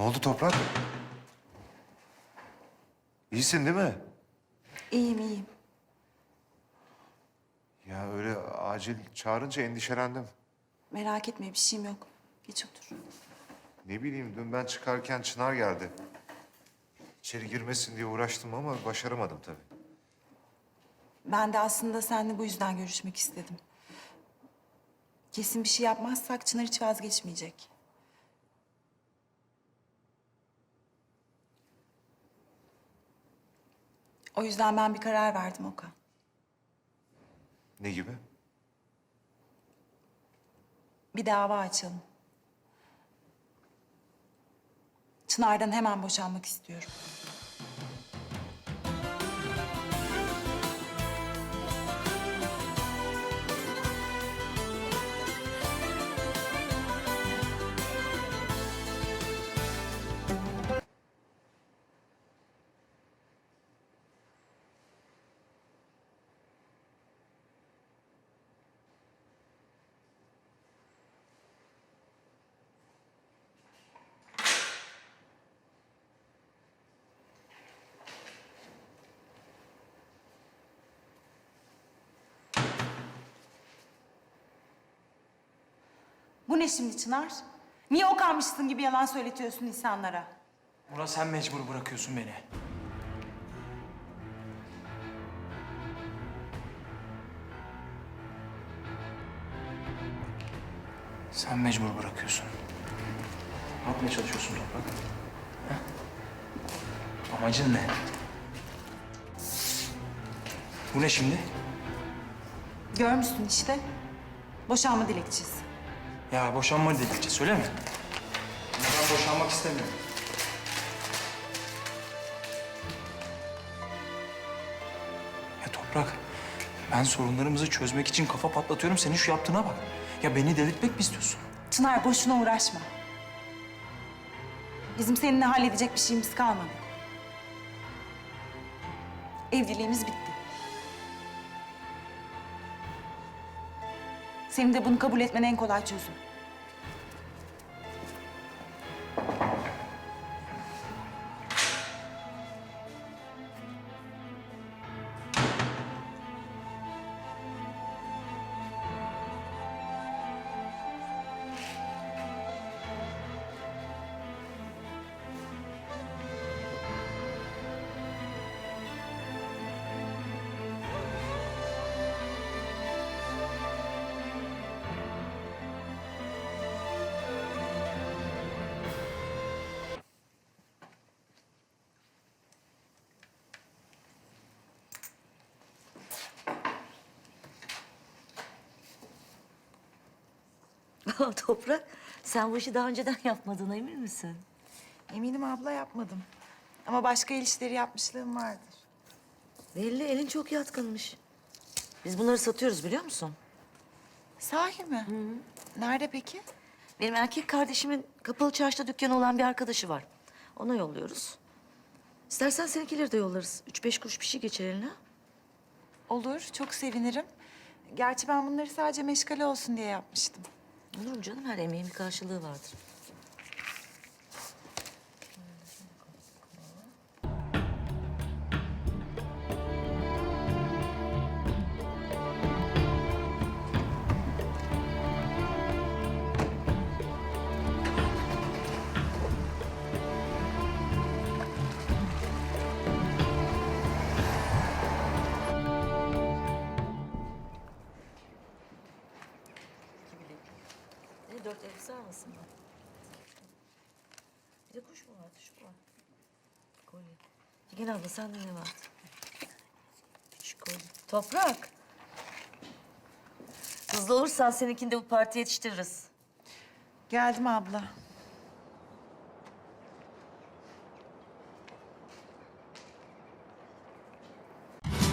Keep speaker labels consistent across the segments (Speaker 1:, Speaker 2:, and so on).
Speaker 1: Ne oldu Toprak? İyisin değil mi?
Speaker 2: İyiyim iyiyim.
Speaker 1: Ya öyle acil çağırınca endişelendim.
Speaker 2: Merak etme bir şeyim yok. Geç otur.
Speaker 1: Ne bileyim dün ben çıkarken Çınar geldi. İçeri girmesin diye uğraştım ama başaramadım tabii.
Speaker 2: Ben de aslında seninle bu yüzden görüşmek istedim. Kesin bir şey yapmazsak Çınar hiç vazgeçmeyecek. O yüzden ben bir karar verdim Okan.
Speaker 1: Ne gibi?
Speaker 2: Bir dava açalım. Çınar'dan hemen boşanmak istiyorum. Bu ne şimdi Çınar? Niye Okan'mışsın gibi yalan söyletiyorsun insanlara?
Speaker 3: Murat sen mecbur bırakıyorsun beni. Sen mecbur bırakıyorsun. Ne yapmaya çalışıyorsun Toprak? Ha? Amacın ne? Bu ne şimdi?
Speaker 2: Görmüşsün işte. Boşanma dilekçesi.
Speaker 3: Ya boşanma dilekçesi öyle mi? Ben boşanmak istemiyorum. Ya Toprak, ben sorunlarımızı çözmek için kafa patlatıyorum. Senin şu yaptığına bak. Ya beni delirtmek mi istiyorsun?
Speaker 2: Çınar boşuna uğraşma. Bizim seninle halledecek bir şeyimiz kalmadı. Evliliğimiz bitti. Senin de bunu kabul etmen en kolay çözüm.
Speaker 4: Toprak, sen bu işi daha önceden yapmadığına emin misin?
Speaker 2: Eminim abla yapmadım. Ama başka el işleri yapmışlığım vardır.
Speaker 4: Belli, elin çok yatkınmış. Biz bunları satıyoruz biliyor musun?
Speaker 2: Sahi mi? Nerede peki?
Speaker 4: Benim erkek kardeşimin kapalı çarşıda dükkanı olan bir arkadaşı var. Ona yolluyoruz. İstersen seninkileri de yollarız. Üç beş kuruş bir şey geçer eline.
Speaker 2: Olur, çok sevinirim. Gerçi ben bunları sadece meşgale olsun diye yapmıştım.
Speaker 4: Olur canım? Her emeğin bir karşılığı vardır. Dört elbise almasın mı? Bir de kuş mu vardı? Şu var. Kolye. Gel abla sende ne vardı? Küçük kolye. Toprak. Hızlı olursan seninkini de bu partiye yetiştiririz.
Speaker 2: Geldim abla.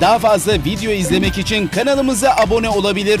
Speaker 5: Daha fazla video izlemek için kanalımıza abone olabilir.